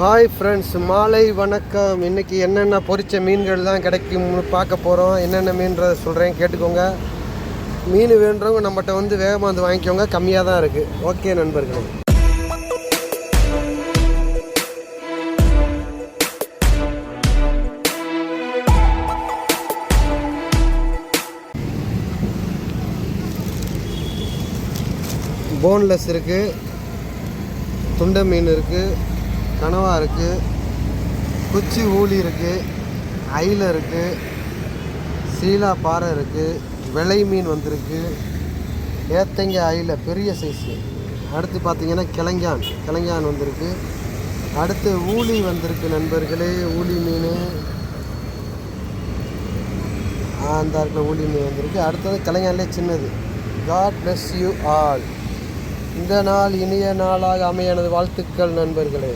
Hi friends மாலை வணக்கம். இன்னைக்கு என்னென்ன பொரிச்ச மீன்கள் தான் கிடைக்கும்னு பார்க்க போகிறோம் என்னென்ன மீன்றதை சொல்கிறேன் கேட்டுக்கோங்க. மீன் வேண்டவங்க நம்மகிட்ட வந்து வேகமாக வந்து வாங்கிக்கோங்க. கம்மியாக தான் இருக்குது ஓகே நண்பர்கள். போன்லெஸ் இருக்குது துண்டை மீன் இருக்குது கனவா இருக்குது குச்சி ஊளி இருக்குது ஐல இருக்குது சீலா பாறை இருக்குது விலை மீன் வந்திருக்கு. ஏத்தங்க அயில பெரிய சைஸு அடுத்து பார்த்திங்கன்னா கிளங்கான் கிளங்கான் வந்திருக்கு. அடுத்து ஊளி வந்திருக்கு நண்பர்களே ஊளி மீன். அந்த இருக்கிற ஊழி மீன் வந்திருக்கு. அடுத்தது கிளங்கான்லே சின்னது. காட் பிளஸ் யூ ஆல் இந்த நாள் இனிய நாளாக அமைய எனது வாழ்த்துக்கள் நண்பர்களே.